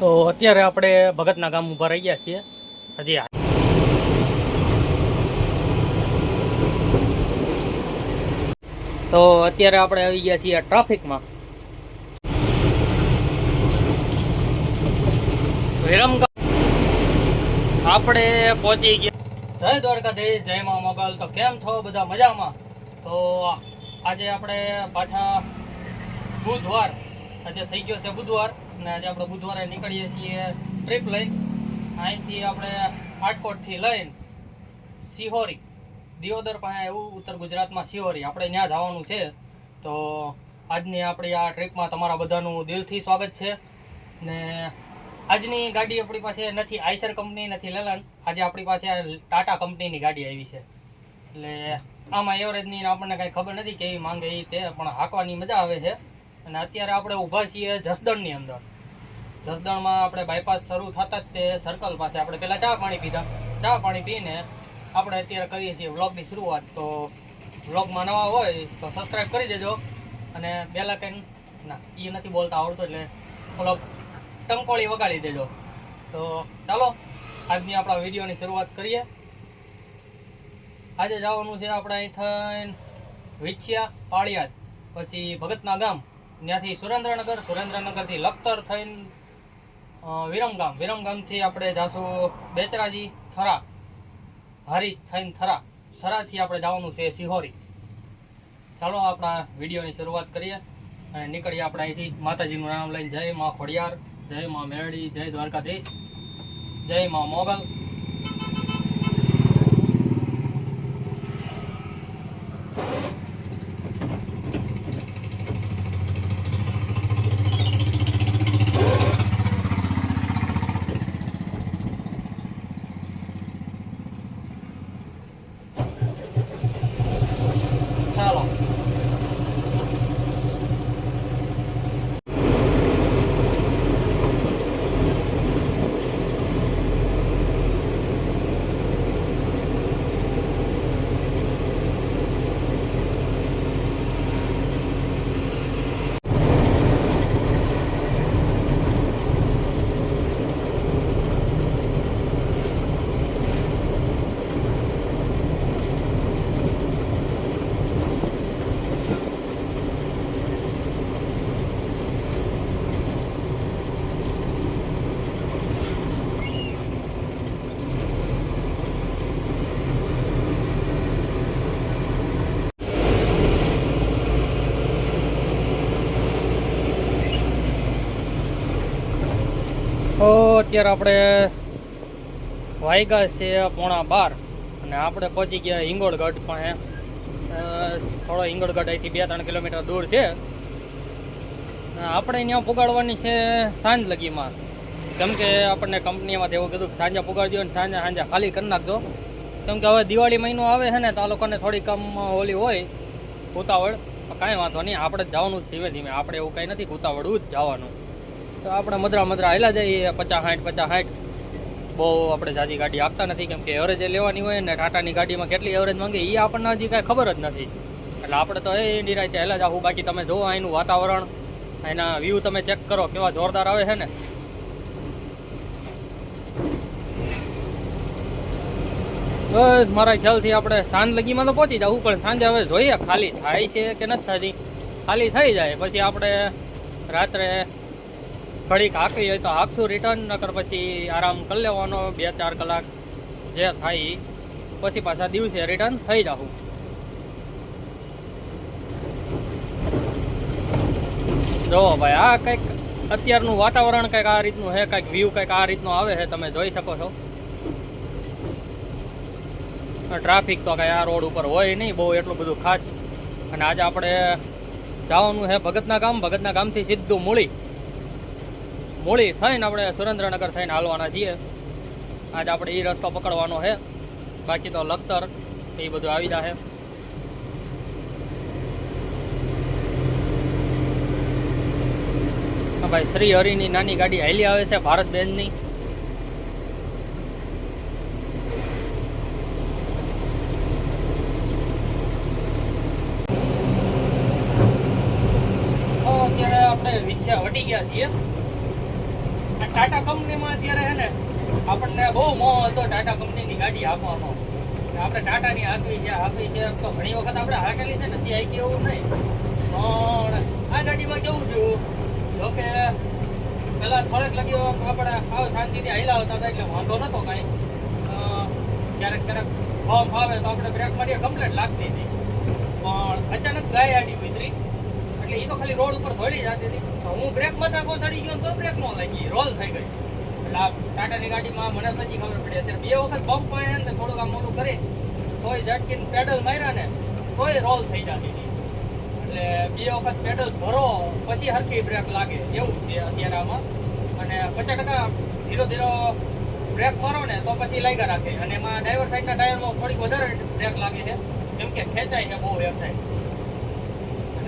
તો અત્યારે આપણે ભગતના ગામ ઊભા રહી ગયા છીએ. હજી તો અત્યારે આપણે આવી ગયા છીએ ટ્રાફિકમાં. વિરમગામ આપણે પહોંચી ગયા. જય દ્વારકાધીશ, જય મા મોગલ. તો કેમ છો બધા મજામાં? તો આજે આપણે પાછા બુધવાર, આજે થઈ ગયો છે બુધવાર. અને આજે આપણે બુધવારે નીકળીએ છીએ ટ્રીપ લઈ અહીંથી આપણે હાટકોટથી લઈને સિહોરી, દિયોદર પાસે એવું ઉત્તર ગુજરાતમાં સિહોરી. આપણે ત્યાં જવાનું છે. તો આજની આપણી આ ટ્રીપમાં તમારા બધાનું દિલથી સ્વાગત છે. ને આજની ગાડી આપણી પાસે નથી, આઈસર કંપની નથી, લેલાન. આજે આપણી પાસે ટાટા કંપનીની ગાડી આવી છે. એટલે આમાં એવરેજની આપણને કાંઈ ખબર નથી કેવી માંગે એ તે, પણ હાંકવાની મજા આવે છે. અને અત્યારે આપણે ઊભા છીએ જસદણની અંદર. જસદણમાં આપણે બાયપાસ શરૂ થતા જ તે સર્કલ પાસે આપણે પહેલાં ચા પાણી પીધા. ચા પાણી પીને આપણે અત્યારે કરીએ છીએ વ્લોગની શરૂઆત. તો વ્લોગમાં નવા હોય તો સબસ્ક્રાઈબ કરી દેજો. અને બે લાકન ના એ નથી બોલતા આવડતું એટલે ઓલો ટંકોળી વગાડી દેજો. તો ચાલો, આજની આપણા વિડીયોની શરૂઆત કરીએ. આજે જવાનું છે આપણે અહીં વિછિયા પાળિયાદ, પછી ભગતના ગામ, ત્યાંથી સુરેન્દ્રનગર, સુરેન્દ્રનગરથી લખતર થઈને વિરમગામ. વિરમગામથી આપણે જાશું બેચરાજી થરા. હરી થઈને થરા. થરાથી આપણે જવાનું છે સિહોરી. ચાલો આપણા વિડીયોની શરૂઆત કરીએ અને નીકળીએ આપણે અહીંથી. માતાજીનું નામ લઈને જય મા ખોડિયાર, જય મા મેરડી, જય દ્વારકાધીશ, જય મા મોગલ ચાલો તો અત્યારે આપણે વાયગા છે પોણા બાર. અને આપણે પહોંચી ગયા હિંગોળગઢ પણ થોડો હિંગોળગઢ અહીંથી બે ત્રણ કિલોમીટર દૂર છે. આપણે ત્યાં પુગાડવાની છે સાંજ લગીમાં. કેમ કે આપણને કંપનીમાંથી એવું કીધું કે સાંજે પુગાડજો ને સાંજે સાંજે ખાલી કરી નાખજો. કેમ કે હવે દિવાળી મહિનો આવે છે ને તો આ લોકોને થોડી કમ ઓલી હોય ઉતાવળ. કાંઈ વાંધો નહીં, આપણે જવાનું ધીમે ધીમે. આપણે એવું કાંઈ નથી ઉતાવળવું જ જવાનું. તો આપણે મદરા મદરા હેલા જઈએ પચાસ સાઠ પચાસ સાઠ. બહુ આપણે જાજી ગાડી આપતા નથી, કેમ કે એવરેજ લેવાની હોય ને ટાટાની ગાડીમાં કેટલી એવરેજ માંગે એ આપણને હજી કાંઈ ખબર જ નથી. એટલે આપણે તો એ નિરાયતે હેલા જાવું બાકી તમે જુઓ અહીંનું વાતાવરણ, એના વ્યૂ તમે ચેક કરો, કેવા જોરદાર આવે છે ને. બસ, મારા ખ્યાલથી આપણે સાંજ લગીમાં તો પહોંચી જવું પણ સાંજે હવે જોઈએ, ખાલી થાય છે કે નથી થતી. ખાલી થઈ જાય, પછી આપણે રાત્રે ઘડીક હાંકવી હોય તો હાંકશું રિટર્ન નકર પછી આરામ કરી લેવાનો, બે ચાર કલાક જે થાય પછી પાછા દિવસે રિટર્ન થઈ જાવું જો ભાઈ, આ કંઈક અત્યારનું વાતાવરણ કંઈક આ રીતનું છે, કંઈક વ્યૂ કંઈક આ રીતનું આવે છે, તમે જોઈ શકો છો. ટ્રાફિક તો કાંઈ આ રોડ ઉપર હોય નહીં, બહુ એટલું બધું ખાસ. અને આજે આપણે જવાનું છે ભગતના ગામ, ભગતના ગામથી સીધું મૂળી. મૂળી થઈને આપણે સુરેન્દ્રનગર થઈને હાલવાના છીએ. આજે આપણે એ રસ્તો પકડવાનો છે. બાકી તો લખતર એ બધું આવી જશે ભાઈ શ્રી હરિની નાની ગાડી હાલી આવે છે ભારત બેનની તો અત્યારે આપણે વિછ્યા વટી ગયા છીએ ટાટા કંપનીમાં અત્યારે છે ને આપણને બહુ મોહ હતો, ટાટા કંપનીની ગાડી આપવાનો આપણે ટાટાની આપી છે આપી છે તો ઘણી વખત આપણે હાકેલી છે, નથી હાંકી એવું નહીં. પણ આ ગાડીમાં કેવું થયું? જો કે પહેલાં થોડેક લગી આપણે આવ શાંતિથી આવતા હતા, એટલે વાંધો નહોતો કાંઈ. ક્યારેક ક્યારેક ફોર્મ ફાવે તો આપણે બ્રેક મારીએ, કમ્પ્લેટ લાગતી હતી. પણ અચાનક ગાય આડી ઉતરી. એટલે એ તો ખાલી રોડ ઉપર ધોળી જતી હતી. હું બ્રેક માથા કોસડી ગયો તો બ્રેક ન લાગી, રોલ થઈ ગઈ. ટાટાની ગાડીમાં મને પછી ખબર પડી. અત્યારે બે વખત બમ્પમાં ને થોડુંક આમ મોટું કરી તોય ઝટકીને પેડલ માર્યા ને તોય રોલ થઈ જતી હતી. એટલે બે વખત પેડલ ભરો, પછી હરખી બ્રેક લાગે. એવું છે અત્યારે આમાં. અને પચાસ ટકા ધીરો ધીરો બ્રેક મારો ને તો પછી લાગ્યા રાખે. અને એમાં ડ્રાઈવર સાઈડના ટાયરમાં થોડીક વધારે બ્રેક લાગે છે. કેમ કે ખેંચાય છે બહુ અને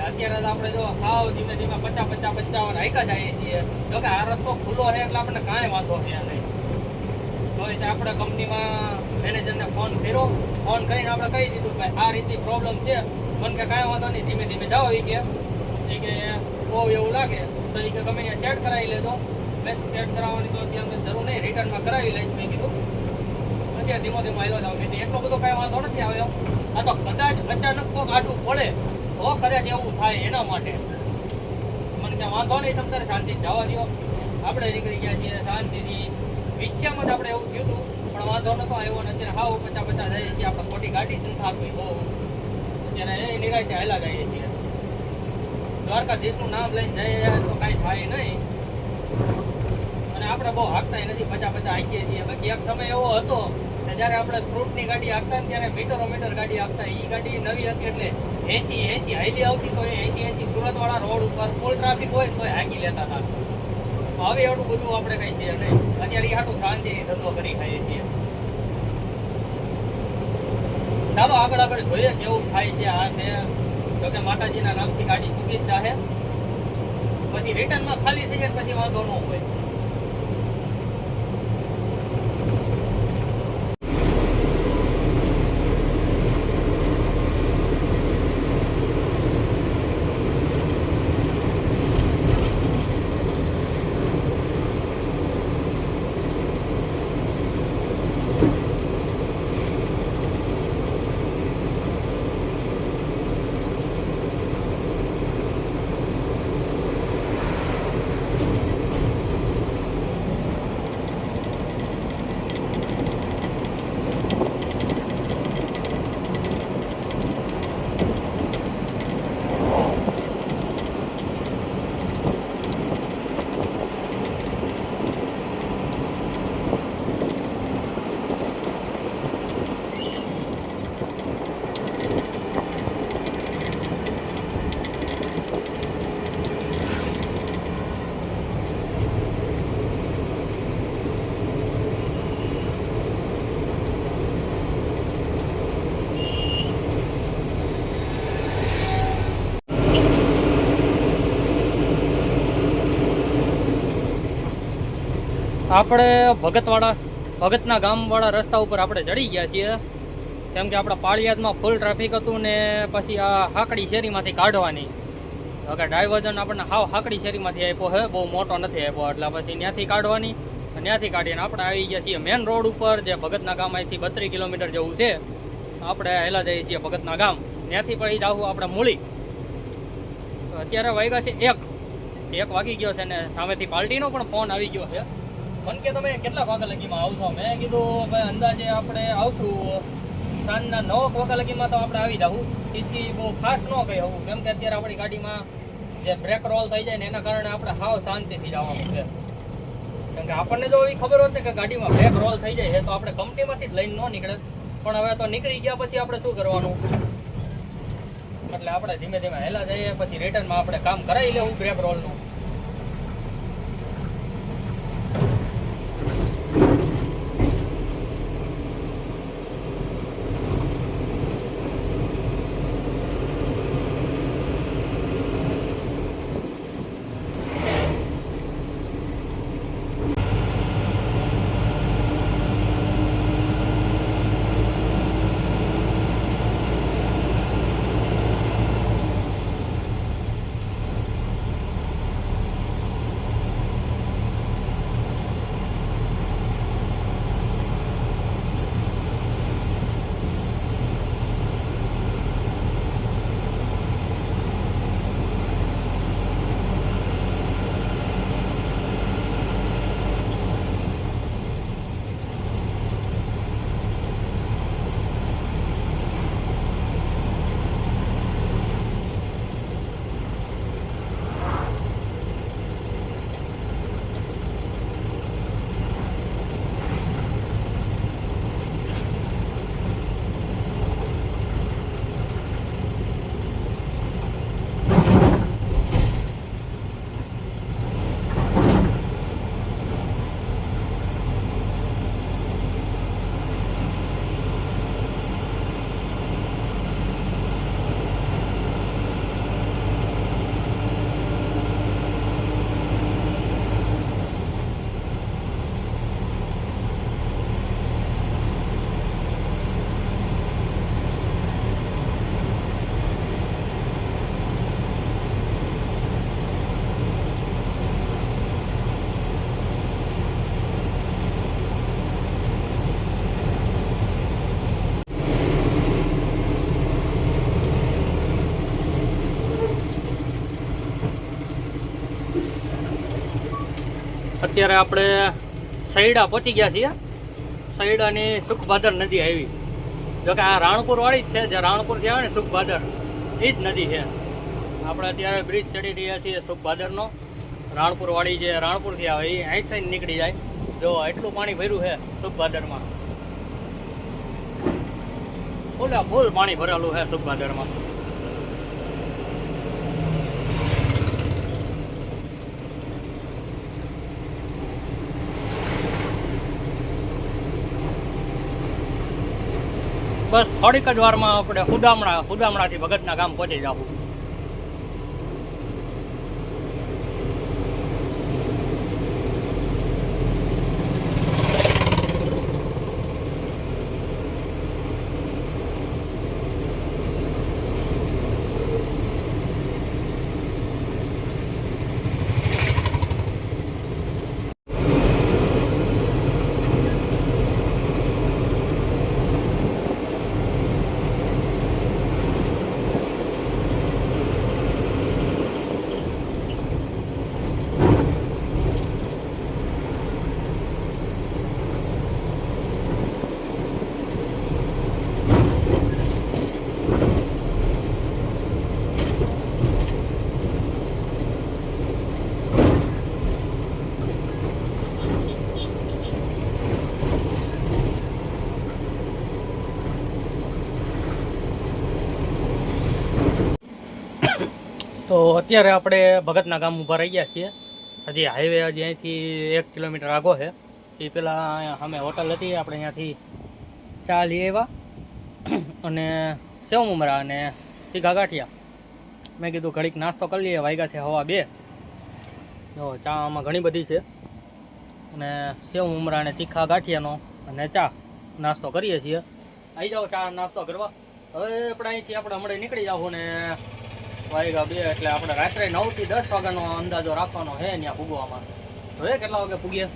અત્યારે આપણે જો હાવ ધીમે ધીમે પચાસ પચાસ પંચાવન હાઈકા જઈએ છીએ. જો કે આ રસ્તો ખુલ્લો છે એટલે આપણને કાંઈ વાંધો ત્યાં નહીં તો એ આપણે કંપનીમાં મેનેજરને ફોન કર્યો. ફોન કરીને આપણે કહી દીધું કે આ રીતની પ્રોબ્લેમ છે. મને કે કાંઈ વાંધો નહીં, ધીમે ધીમે જાઓ એ કે. એ કે બહુ એવું લાગે. તો એ કે ગમે ત્યાં સેટ કરાવી લેજો. મેં સેટ કરાવવાની તો મેં જરૂર નહીં. રિટર્નમાં કરાવી લઈશ મેં કીધું. અત્યારે ધીમો ધીમો આવેલો જાવ એટલો બધો કાંઈ વાંધો નથી આવ્યો. આ તો કદાચ અચાનક કોઈક આડું પડે. તો કદાચ એવું થાય એના માટે. મને ત્યાં વાંધો નહીં, તમે તારે શાંતિ જવા દો આપણે નીકળી ગયા છીએ શાંતિથી. વિછ્યામાં જ આપણે એવું થયું હતું, પણ વાંધો નતો આવ્યો ને અત્યારે હાવ પચાસ પચાસ જઈએ છીએ. આપણે ખોટી ગાડી જ નથી થાકવી બહુ. અત્યારે એ નિરાયતે હેલા જઈએ છીએ. દ્વારકાધીશનું નામ લઈને જઈએ તો કાંઈ થાય નહીં. અને આપણે બહુ હાંકતા નથી પચાસ પચાસ હાંકીએ છીએ. બાકી એક સમય એવો હતો જ્યારે આપણે ફ્રૂટની ગાડી હાંકતા ને ત્યારે મીટરો મીટર ગાડી હાંકતા. એ ગાડી નવી હતી એટલે એસી એસી હાઈલી આવતી તો એસી એસી સુરતવાળા રોડ ઉપર ફૂલ ટ્રાફિક હોય તો હાંકી લેતા હતા. હવે એટલું બધું આપણે કઈ છે નહીં. અત્યારે આટલું શાંતિ ધંધો કરી ખાઈએ છીએ. ચાલો આગળ આગળ જોઈએ કેવું થાય છે આ તે તો કે માતાજીના નામથી ગાડી ચૂકી જ જાહે. પછી રિટર્નમાં ખાલી થઈ જાય પછી વાંધો ન હોય. આપણે ભગતવાડા, ભગતના ગામવાળા રસ્તા ઉપર આપણે ચડી ગયા છીએ. કેમ કે આપણા પાળિયાદમાં ફૂલ ટ્રાફિક હતું ને પછી આ હાકડી શેરીમાંથી કાઢવાની. કે ડાયવર્ઝન આપણને હાવ હાકડી શેરીમાંથી આપ્યો હે, બહુ મોટો નથી આપ્યો, એટલે પછી ત્યાંથી કાઢવાની ત્યાંથી કાઢીને આપણે આવી ગયા છીએ મેન રોડ ઉપર, જે ભગતના ગામ અહીંથી બત્રીસ કિલોમીટર જેવું છે. આપણે હેલા જઈએ છીએ ભગતના ગામ. ત્યાંથી પછી જાવું આપણે મૂળી અત્યારે વાગ્યા છે એક. એક વાગી ગયો છે ને સામેથી પાર્ટીનો પણ ફોન આવી ગયો છે. મને કે તમે કેટલા વાગ્યા લગીમાં આવશો મેં કીધું, ભાઈ, અંદાજે આપણે આવશું સાંજના નવ વાગ્યા લગીમાં તો આપણે આવી જાવું તેથી બહુ ખાસ ન કહી હોવું કેમ કે અત્યારે આપણી ગાડીમાં જે બ્રેક રોલ થઈ જાય ને એના કારણે આપણે હાવ શાંતિથી જવાનું છે. કેમ કે આપણને જો એવી ખબર હોત ને કે ગાડીમાં બ્રેક રોલ થઈ જાય તો આપણે કંપનીમાંથી જ લઈને ન નીકળે. પણ હવે તો નીકળી ગયા પછી આપણે શું કરવાનું? એટલે આપણે ધીમે ધીમે હેલા જઈએ, પછી રિટર્નમાં આપણે કામ કરાવી લેવું બ્રેક રોલનું અત્યારે આપણે સૈડા પહોંચી ગયા છીએ. સૈડાની સુખભાદર નદી આવી. જો કે આ રાણપુરવાળી જ છે, જે રાણપુરથી આવે ને સુખભાદર એ જ નદી છે. આપણે અત્યારે બ્રિજ ચડી રહ્યા છીએ સુખભાદરનો રાણપુરવાળી જે રાણપુરથી આવે, એ અહીં થઈને નીકળી જાય. જો એટલું પાણી ભર્યું છે સુખભાદરમાં ફૂલા ફૂલ પાણી ભરેલું છે સુખભાદરમાં બસ થોડીક જ વારમાં આપણે હુદામણા હુદામણાથી ભગતના ગામ પહોંચી જાવું તો અત્યારે આપણે ભગતના ગામ ઊભા રહી ગયા છીએ. હજી હાઈવે હજી અહીંથી એક કિલોમીટર આગો છે. એ પહેલાં અમે હોટલ હતી, આપણે અહીંયાથી ચા લઈ આવ્યા. અને સેવ મુમરા અને તીખા ગાંઠિયા. મેં કીધું ઘડીક નાસ્તો કરી લઈએ વાગ્યા છે હવા બે. જો, ચા આમાં ઘણી બધી છે. અને સેવ મુમરા અને તીખા ગાંઠિયાનો અને ચા નાસ્તો કરીએ છીએ. આવી જાઓ ચા નાસ્તો કરવા. હવે આપણે અહીંથી આપણે હમણાં નીકળી જાવ ને વાગ્યા બે, એટલે આપણે રાત્રે નવથી દસ વાગ્યાનો અંદાજો રાખવાનો છે ત્યાં પૂગવામાં હવે કેટલા વાગે પૂગીએ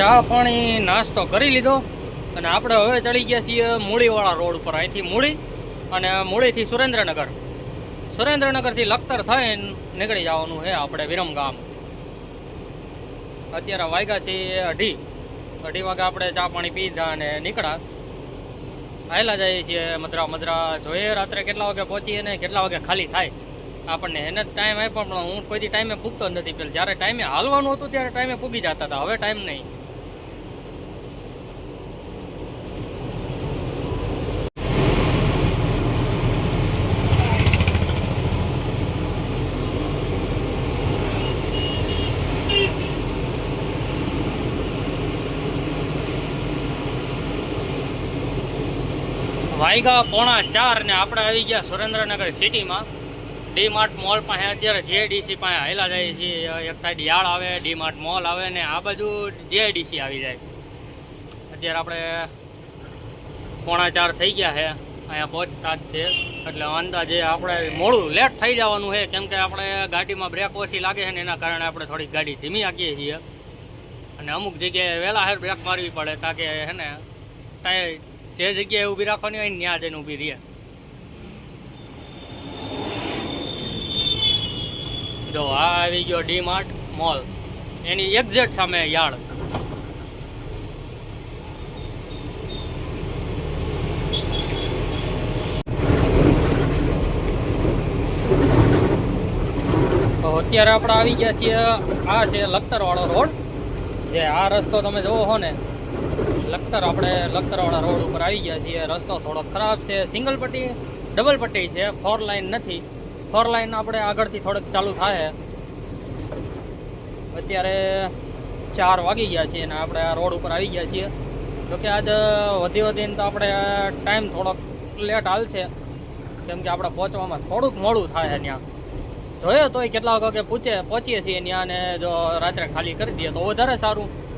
ચા પાણી, નાસ્તો કરી લીધો. અને આપણે હવે ચડી ગયા છીએ મૂળીવાળા રોડ ઉપર. અહીંથી મૂળી અને મૂળીથી સુરેન્દ્રનગર. સુરેન્દ્રનગરથી લખતર થઈને નીકળી જવાનું છે આપણે વિરમગામ અત્યારે વાગ્યા છીએ અઢી. અઢી વાગે આપણે ચા પાણી પીધા અને નીકળ્યા. આવેલા જઈએ છીએ મદ્રા મદ્રા. જોઈએ રાત્રે કેટલા વાગે પહોંચીએ ને કેટલા વાગે ખાલી થાય. આપણને એને જ ટાઈમ આપ્યો પણ હું કોઈથી ટાઈમે પૂગતો નથી. પેલા જ્યારે ટાઈમે હાલવાનું હતું ત્યારે ટાઈમે પૂગી જતા હતા. હવે ટાઈમ નહીં. વાયગા પોણા ચાર ને આપણે આવી ગયા સુરેન્દ્રનગર સિટીમાં. ડી માર્ટ મોલ પાસે અત્યારે જેડીસી પાસે હાયલા જાય છે, એક સાઈડ યાળ આવે ડી માર્ટ મોલ આવે ને આ બાજુ જેડીસી આવી જાય. અત્યારે આપણે પોણા ચાર થઈ ગયા છે, અહીંયા પહોંચતા જ છે. એટલે અંદાજે આપણે મોડું લેટ થઈ જવાનું છે, કેમ કે આપણે ગાડીમાં બ્રેક ઓછી લાગે છે ને એના કારણે આપણે થોડીક ગાડી ધીમી આપીએ છીએ. અને અમુક જગ્યાએ વહેલા હેર બ્રેક મારવી પડે તાકે હે ને જે જગ્યાએ ઊભી રાખવાની હોય ત્યાં જઈને ઊભી રહે. જો, આ આવી ગયો ડી માર્ટ મોલ. એની એક્ઝેક્ટ સામે યાર્ડ. અત્યારે આપણે આવી ગયા છીએ, આ છે લખતરવાળો રોડ. જે આ રસ્તો તમે જોવો હો ને લખતર આપણે લખતરવાળા રોડ ઉપર આવી ગયા છીએ. રસ્તો થોડો ખરાબ છે. સિંગલ પટ્ટી ડબલ પટ્ટી છે. ફોર લાઈન નથી. ફોર લાઈન આપણે આગળથી થોડુંક ચાલુ થાય. અત્યારે ચાર વાગી ગયા છીએ અને આપણે આ રોડ ઉપર આવી ગયા છીએ. જોકે આજ વધી વધીને તો આપણે ટાઈમ થોડોક લેટ હાલશે. કેમ કે આપણે પહોંચવામાં થોડુંક મોડું થાય ત્યાં. જોઈએ તોય કેટલા વાગે પૂછે, પહોંચીએ છીએ ત્યાં અને જો રાત્રે ખાલી કરી દઈએ તો વધારે સારું.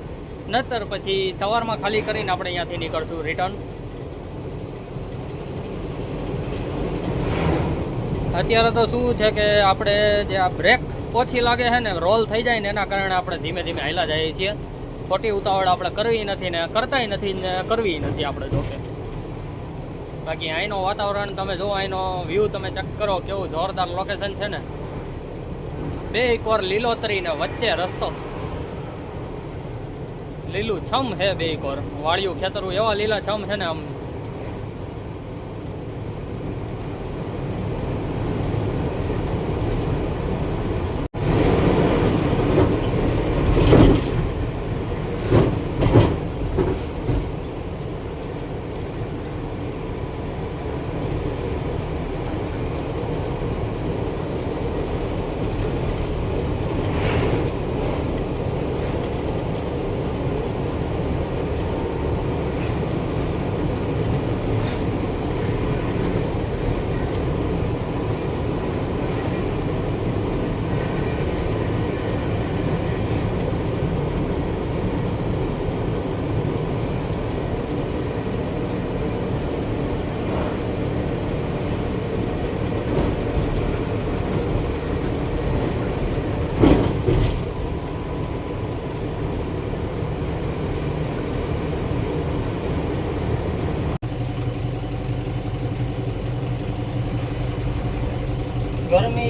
નતર પછી સવારમાં ખાલી કરીને આપણે અહીંયાથી નીકળશું રિટર્ન અત્યારે તો શું છે કે આપણે જે આ બ્રેક ઓછી લાગે છે ને રોલ થઈ જાય ને, એના કારણે આપણે ધીમે ધીમે હાલા જઈએ છીએ. ખોટી ઉતાવળ આપણે કરવી નથી ને, કરતાય નથી ને, કરવી નથી આપણે જોકે બાકી અહીંનો વાતાવરણ, તમે જો અહીંનો વ્યૂ તમે ચેક કરો, કેવું જોરદાર લોકેશન છે ને. બે એકવાર લીલોતરી ને વચ્ચે રસ્તો. લીલું છમ હે બે કોર વાળિયું ખેતરું એવા લીલા છમ છે ને આમ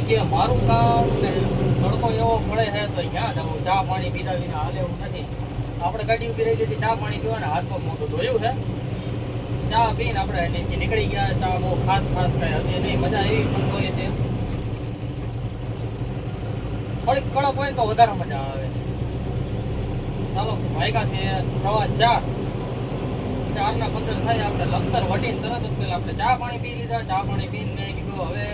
કે મારું કામ ને તડકો એવો પડે છે તો ક્યાં જવું ચા પાણી પીધા વિના હાલે એવું નથી. આપણે ગાડી ઊભી રહી હતી, ચા પાણી પીવાના હાથ પગ મોટું ધોયું છે. ચા પીને આપણે નીચે નીકળી ગયા. ચા બહુ ખાસ ખાસ કઈ હતી નહીં. મજા એવી પણ તોય તે થોડીક કડક હોય તો વધારે મજા આવે. ચાલો ભાઈકા છે સવા ચાર. ના પંદર થાય, આપણે લખતર વટીને તરત જ પેલા આપણે ચા પાણી પી લીધા. ચા પાણી પીને કીધું, હવે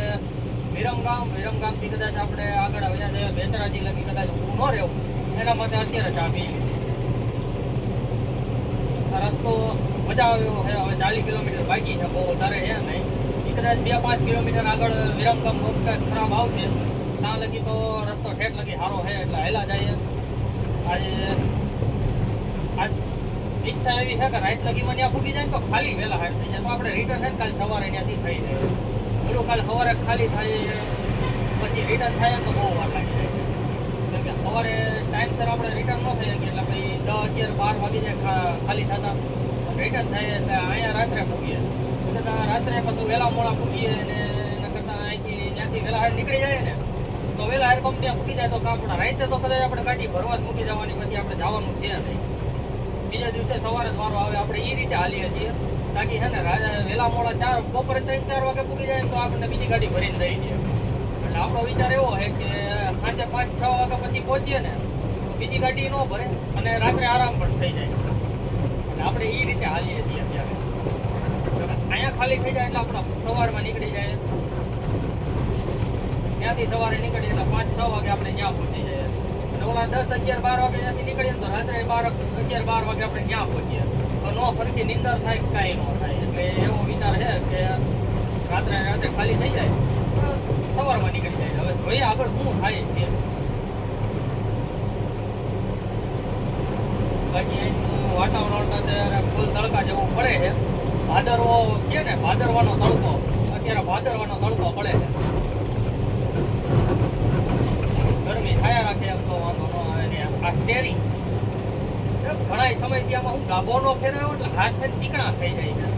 વિરમગામ વિરમગામથી કદાચ આપણે આગળ આવ્યા છે, બેચરાજી લગી કદાચ ઊભું ન રહેવું. એના માટે અત્યારે ચા પી રસ્તો મજા આવ્યો છે, હવે ચાલીસ કિલોમીટર બાકી છે, બહુ વધારે છે નહીં. એ કદાચ બે પાંચ કિલોમીટર આગળ વિરમગામ રોડ ખરાબ આવશે, ત્યાં લગી તો રસ્તો ઠેઠ લગી સારો છે, એટલે હેલા જાય. આજે, આજ ઈચ્છા એવી છે કે રાત લગીમાં ત્યાં પૂગી જાય તો ખાલી વહેલા હાટ થઈ જાય. તો આપણે રિટર્ન છે કાલ સવારે ત્યાંથી થઈ જાય. પેલું કાલ સવારે ખાલી થાય પછી રિટર્ન થાય તો બહુ વાર લાગે. કેમ કે સવારે ટાઈમસર આપણે રિટર્ન ન થઈ શકીએ, એટલે પછી દસ અગિયાર બાર વાગી જાય ખાલી થતા. રિટર્ન થાય એટલે અહીંયા રાત્રે પૂગીએ. છતાં રાત્રે પછી વહેલા મોડા પૂગીએ ને એના કરતાં અહીંથી જ્યાંથી વહેલા હાર નીકળી જાય ને, તો વહેલા હાર કંપની પૂગી જાય તો કામ પણ રાતે તો કદાચ આપણે ગાડી ભરવા જ મૂકી જવાની, પછી આપણે જવાનું છે નહીં. બીજા દિવસે સવારે જ વારો આવે, આપણે એ રીતે હાલીએ છીએ. તાકી છે ને, રાજા વેલા મોડા ચાર, બપોરે ત્રણ, ચાર વાગે પૂગી જાય તો આપણને બીજી ગાડી ભરીને દઈ દે. એટલે આપણો વિચાર એવો છે કે સાંજે પાંચ, છ વાગ્યા પછી પહોંચીએ ને, તો બીજી ગાડી ન ભરે અને રાત્રે આરામ પણ થઈ જાય. એટલે આપણે એ રીતે હાલીએ છીએ અત્યારે. અહીંયા ખાલી થઈ જાય એટલે આપણે સવારમાં નીકળી જાય. ત્યાંથી સવારે નીકળીએ એટલે પાંચ, છ વાગે આપણે ત્યાં પહોંચી જઈએ. અને ઓલા દસ, અગિયાર, બાર વાગે ત્યાંથી નીકળીએ તો રાત્રે બાર, અગિયાર, બાર વાગે આપણે ત્યાં પહોંચીએ. નો ફરતી નિંદર થાય કાંઈ નો થાય. એટલે એવો વિચાર છે કે રાત્રે રાત્રે ખાલી થઈ જાય, સવારમાં નીકળી જાય. હવે જોઈએ આગળ શું થાય છે. બાકી વાતાવરણ અત્યારે ફૂલ તડકા જેવું પડે છે. ભાદરવો કે ને, ભાદરવાનો તડકો. અત્યારે ભાદરવાનો તડકો પડે છે. ગરમી થયા રાખે એમ તો વાંધો ન આવે ને આ સ્ટેરિંગ. ઘણા સમયથી આમાં હું ગાભો નો ફેરવ્યો એટલે હાથ ચીકણા થઈ જાય છે.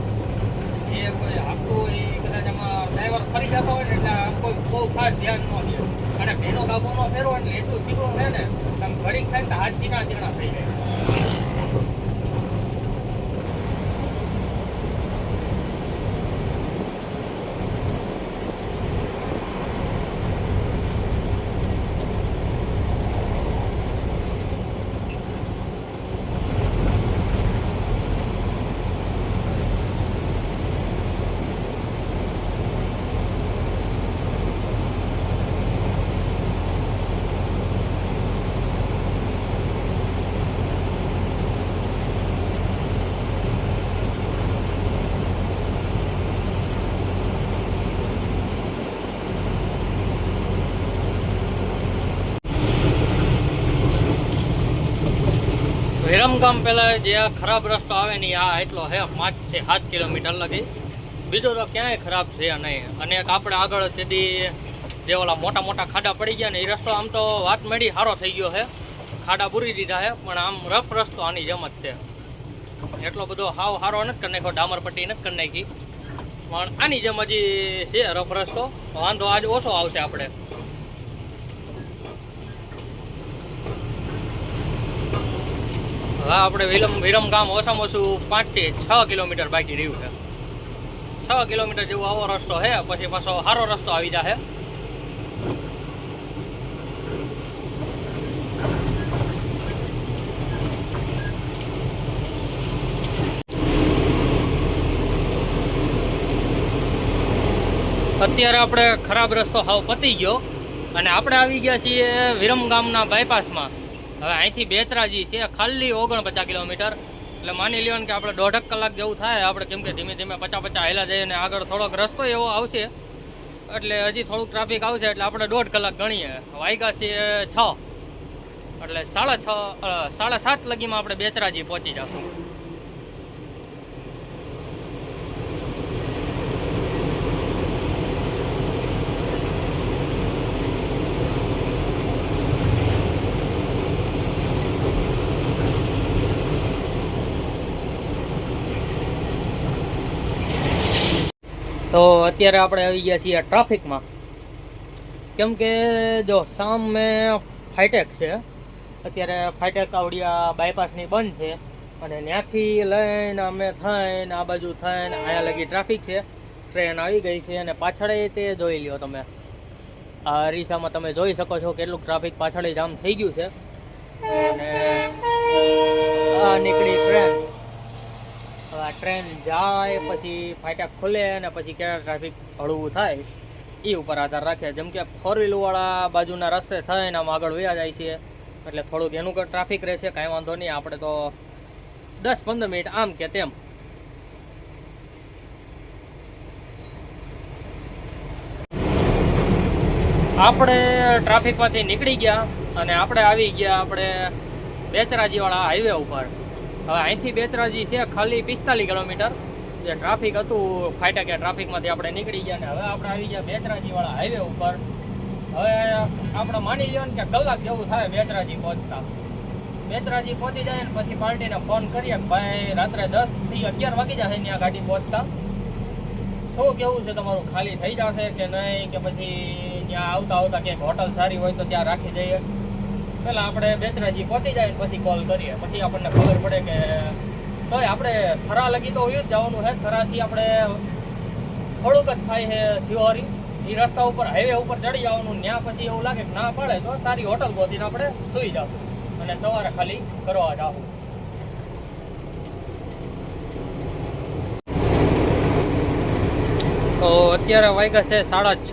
જે કોઈ આપતું એ કદાચ આમાં ડ્રાઈવર ફરી જતો હોય ને એટલે કોઈ બહુ ખાસ ધ્યાન ન દે. અને ભેનો ગાભો નો ફેરવો એટલે એટલું ચીકણું છે ને આમ ઘડીક થાય ને હાથ ચીકણા ચીકણા થઈ જાય. વિરમગામ પહેલાં જે આ ખરાબ રસ્તો આવે ને આ એટલો હે છે સાત કિલોમીટર લગી. બીજો તો ક્યાંય ખરાબ છે નહીં. અને આપણે આગળ તેથી જે ઓલા મોટા મોટા ખાડા પડી ગયા ને એ રસ્તો આમ તો વાત મળી સારો થઈ ગયો છે ખાડા પૂરી દીધા છે પણ આમ રફ રસ્તો આની જેમ જ છે. એટલો બધો હાવ સારો નથી કરી નાખ્યો, ડામરપટ્ટી નથી કરી નાખી. પણ આની જેમ હજી છે રફ રસ્તો. વાંધો આજ ઓછો આવશે આપણે. હા, આપણે વિલમ વિરમ ગામ ઓછામાં ઓછું પાંચથી છ કિલોમીટર બાકી રહ્યું છે. છ કિલોમીટર જેવો આવો રસ્તો છે, પછી પાછો સારો રસ્તો આવી જશે અત્યારે આપણે ખરાબ રસ્તો હાવ પતી ગયો, અને આપણે આવી ગયા છીએ વિરમ ગામના બાયપાસમાં હવે અહીંથી બેતરાજી છે, ખાલી ઓગણપચાસ કિલોમીટર. એટલે માની લ્યો ને કે આપણે દોઢક કલાક જેવું થાય, આપણે કેમ કે ધીમે ધીમે પચાસ પચાસ હેલા જઈએ અને આગળ થોડોક રસ્તો એવો આવશે. એટલે હજી થોડુંક ટ્રાફિક આવશે, એટલે આપણે દોઢ કલાક ગણીએ. વાયગા છે છ. એટલે સાડા છ સાડા સાત લગીમાં આપણે બેચરાજી પહોંચી જશું. તો અત્યારે આપણે આવી ગયા છીએ ટ્રાફિકમાં કેમ કે જો, સામે ફાઇટેક છે. અત્યારે ફાઇટેક આવડિયા બાયપાસની બંધ છે. અને ત્યાંથી લઈને અમે થઈને આ બાજુ થઈને અહીંયા લગી ટ્રાફિક છે. ટ્રેન આવી ગઈ છે અને પાછળ તે જોઈ લ્યો તમે. આ અરીસામાં તમે જોઈ શકો છો કેટલું ટ્રાફિક પાછળ જામ થઈ ગયું છે. અને આ નીકળી ટ્રેન ટ્રેન જાય, પછી ફાટા ખુલે અને પછી ક્યારે ટ્રાફિક હળવું થાય એ ઉપર આધાર રાખે. જેમ કે ફોર વાળા બાજુના રસ્તે થઈને આમ આગળ વયા જાય છે, એટલે થોડુંક એનું ટ્રાફિક રહેશે, કાંઈ વાંધો નહીં. આપણે તો દસ પંદર મિનિટ આમ કે તેમ. આપણે ટ્રાફિકમાંથી નીકળી ગયા અને આપણે આવી ગયા આપણે બેચરાજીવાળા હાઈવે ઉપર. હવે અહીંથી બેચરાજી છે, ખાલી પિસ્તાલીસ કિલોમીટર. જે ટ્રાફિક હતું, ફાટકે ટ્રાફિકમાંથી આપણે નીકળી ગયા ને હવે આપણે આવી ગયા બેચરાજીવાળા હાઈવે ઉપર. હવે આપણે માની લ્યો ને કે કલાક જેવું થાય બેચરાજી પહોંચતા. બેચરાજી પહોંચી જાય ને પછી પાર્ટીને ફોન કરીએ ભાઈ રાત્રે દસથી અગિયાર વાગી જશે ત્યાં ગાડી પહોંચતા. શું કેવું છે તમારું? ખાલી થઈ જશે કે નહીં? કે પછી ત્યાં આવતા આવતા ક્યાંક હોટલ સારી હોય તો ત્યાં રાખી જઈએ પહેલાં આપણે બેચરાજી પહોંચી જાય પછી કોલ કરીએ. પછી આપણને ખબર પડે કે તો આપણે થરા લગી તો હોય જ જવાનું છે થરાથી આપણે થોડુંક જ થાય છે શિહોરી. એ રસ્તા ઉપર હાઈવે ઉપર ચડી જવાનું ત્યાં પછી એવું લાગે કે ના પડે તો સારી હોટલ પહોંચીને આપણે સુઈ જશું અને સવારે ખાલી કરવા જાવું તો અત્યારે વાગ્યા છે સાડા છ.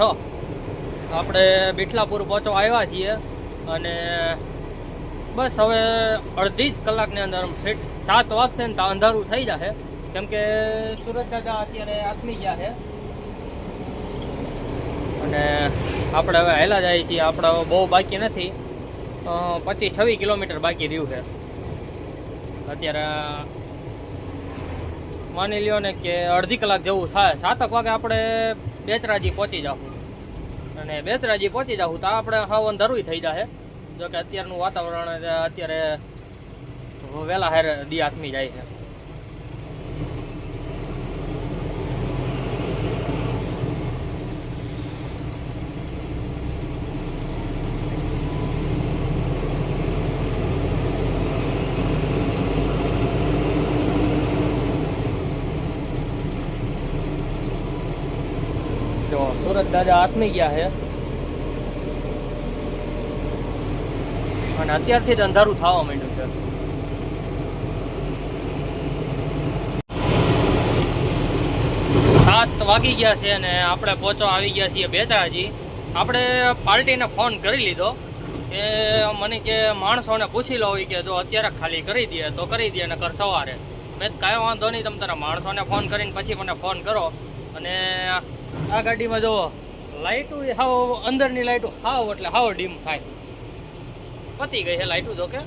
આપણે બિટલાપુર પહોંચવા આવ્યા છીએ. અને બસ હવે અડધી જ કલાકની અંદર ફિટ સાત વાગશે ને તો અંધારું થઈ જશે કેમ કે સુરત દાદા અત્યારે આથમી ગયા છે. અને આપણે હવે હેલા જાય છીએ. આપણે બહુ બાકી નથી. પચીસ છવ્વીસ કિલોમીટર બાકી રહ્યું છે. અત્યારે માની લ્યો ને કે અડધી કલાક જેવું થાય. સાતક વાગે આપણે બેચરાજી પહોંચી જાઉં અને બેચરાજી પહોંચી જાઉં તો આપણે હાવ અંધારું થઈ જશે જોકે અત્યારનું વાતાવરણ, અત્યારે વહેલા હારે દી આથમી જાય છે જો દાદા આત્મી ગયા છે અને અત્યારથી જ અંધારું થવા માંડ્યું છે. સાત વાગી ગયા છે અને આપણે પહોંચવા આવી ગયા છીએ બેચરાજી આપણે પાર્ટીને ફોન કરી લીધો કે મને કે માણસોને પૂછી લો કે જો અત્યારે ખાલી કરી દે, તો કરી દે નકર સવારે. મેં કાંઈ વાંધો નહીં, તમે તારા માણસોને ફોન કરીને પછી મને ફોન કરો. અને આ ગાડીમાં જો લાઇટું હાવ અંદરની લાઇટો હાવ એટલે હાવ ડીમ થાય. પતી ગઈ છે લાઇટો જો કે.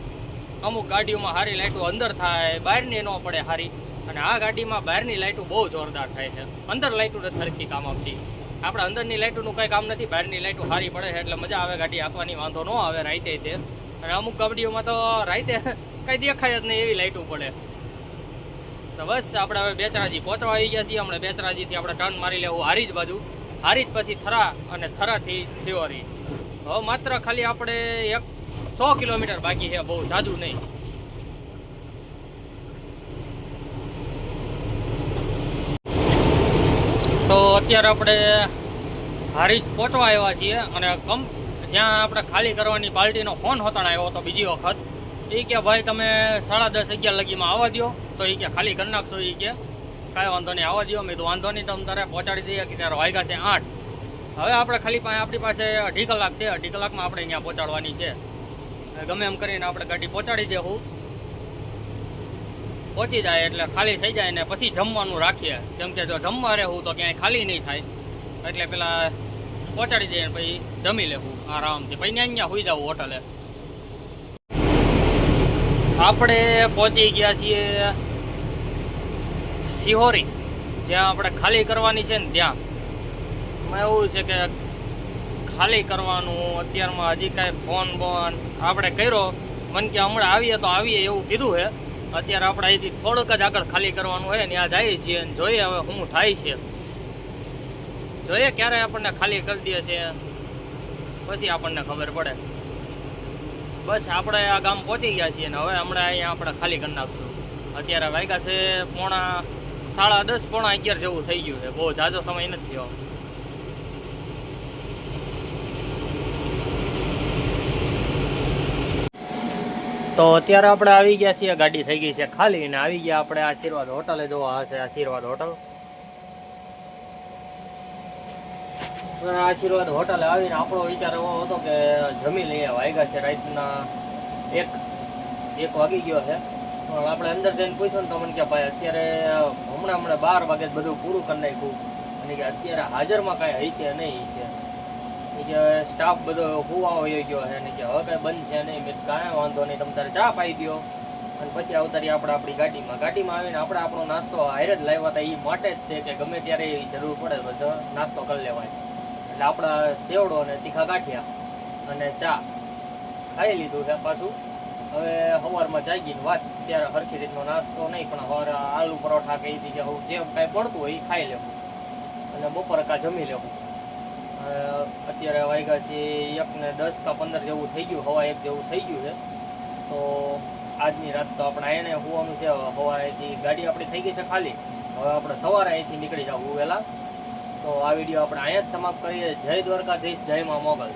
અમુક ગાડીઓમાં સારી લાઇટો અંદર થાય, બહારની ન પડે સારી અને આ ગાડીમાં બહારની લાઇટો બહુ જોરદાર થાય છે. અંદર લાઇટો નથી સરખી કામ આપતી આપણે અંદરની લાઇટોનું કંઈ કામ નથી, બહારની લાઇટો સારી પડે છે એટલે મજા આવે ગાડી આપવાની વાંધો ન આવે રાઈતે તે. અને અમુક ગાડીઓમાં તો રાઈતે કંઈ દેખાય જ નહીં એવી લાઇટો પડે. તો બસ, આપણે હવે બેચરાજી પહોંચવા આવી ગયા છીએ. હમણાં બેચરાજીથી આપણે ટર્ન મારી લેવું હારી જ બાજુ. હારીજ પછી થરા અને થરાથી શિવરી. હવે માત્ર ખાલી આપણે એક સો કિલોમીટર બાકી છે, બહુ જાદુ નહીં. તો અત્યારે આપણે હારીજ પહોંચવા આવ્યા છીએ અને કમ જ્યાં આપણે ખાલી કરવાની પાર્ટીનો ફોન હોતાણ આવ્યો હતો બીજી વખત. એ કે, ભાઈ, તમે સાડા દસ અગિયાર લગીમાં આવવા દો તો એ કે, ખાલી કરી નાખશો. એ કે કાંઈ વાંધો નહીં આવવા દો મેં તો વાંધો નહીં તમે તારે પહોંચાડી દઈએ કે ત્યારે વાગ્યા છે આઠ. હવે આપણે ખાલી પાસે આપણી પાસે અઢી કલાક છે, અઢી કલાકમાં આપણે અહીંયા પહોંચાડવાની છે. ગમે એમ કરીને આપણે ગાડી પહોંચાડી દેવું. પહોંચી જાય એટલે ખાલી થઈ જાય ને પછી જમવાનું રાખીએ. કેમ કે જો જમવા રહેવું તો ક્યાંય ખાલી નહીં થાય. એટલે પેલા પહોંચાડી દઈએ પછી જમી લેવું આરામથી. પછી અહીંયા હોઈ જવું હોટલે. આપણે પહોંચી ગયા છીએ સિહોરી, જ્યાં આપણે ખાલી કરવાની છે ને ત્યાં. એમાં એવું છે કે ખાલી કરવાનું, અત્યારમાં હજી કાંઈ ફોન બોન આપણે કર્યો, મન કે હમણાં આવીએ તો આવીએ એવું કીધું છે. અત્યારે આપણે અહીંથી થોડુંક જ આગળ ખાલી કરવાનું હોય ને ત્યાં જઈએ છીએ અને જોઈએ હવે શું થાય છે. જોઈએ ક્યારે આપણને ખાલી કરી દે છે. પછી આપણને ખબર પડે. બસ આપણે આ ગામ પહોંચી ગયા છીએ ને હવે હમણાં અહીંયા આપણે ખાલી કરી નાખશું. અત્યારે વાગ્યા છે પોણા સાડા દસ પોણા અગિયાર જેવું થઈ ગયું છે. બહુ જાજો સમય નથી થયો તો અત્યારે આપણે આવી ગયા છીએ, ગાડી થઈ ગઈ છે ખાલી ને આવી ગયા આપણે આશીર્વાદ હોટલે જોવા હશે, આશીર્વાદ હોટલ. આશીર્વાદ હોટલે આવીને આપણો વિચાર એવો હતો કે જમી લઈએ. વાગ્યા છે રાતના એક એક વાગી ગયો છે. પણ આપણે અંદર જઈને પૂછ્યું ને તો મને કે ભાઈ અત્યારે હમણાં હમણાં બાર વાગે બધું પૂરું કરી નાખ્યું. અને કે અત્યારે હાજરમાં કાંઈ હશે નહીં કે. એ કે સ્ટાફ બધો હુવા હોય ગયો છે ને કે હવે કાંઈ બંધ છે નહીં. મેં કાંઈ વાંધો નહીં, તમે તારે ચા પાઈ દો અને પછી અવતારી આપણે આપણી ગાડીમાં. ગાડીમાં આવીને આપણે આપણો નાસ્તો હારે જ લાવ્યા હતા. એ માટે જ છે કે ગમે ત્યારે એ જરૂર પડે બધો નાસ્તો કરી લેવાય. એટલે આપણા ચેવડો અને તીખા ગાંઠિયા અને ચા ખાઈ લીધું છે પાછું. હવે સવારમાં જાગીને વાત, ત્યારે સરખી રીતનો નાસ્તો નહીં, પણ સવારે આલુ પરોઠા કહી કે હું જે કાંઈ પડતું હોય એ ખાઈ લેવું. અને બપોરે કાં જમી લેવું. અત્યારે વાગ્યા છે એકને દસ કા પંદર જેવું થઈ ગયું, હવા એક જેવું થઈ ગયું છે. તો આજની રાત તો આપણે એને હોવાનું છે સવારે અહીંથી ગાડી આપણી થઈ ગઈ છે ખાલી. હવે આપણે સવારે અહીંથી નીકળી જવું વહેલા. તો આ વીડિયો આપણે અહીંયા જ સમાપ્ત કરીએ. જય દ્વારકાધીશ, જય મા મોગલ.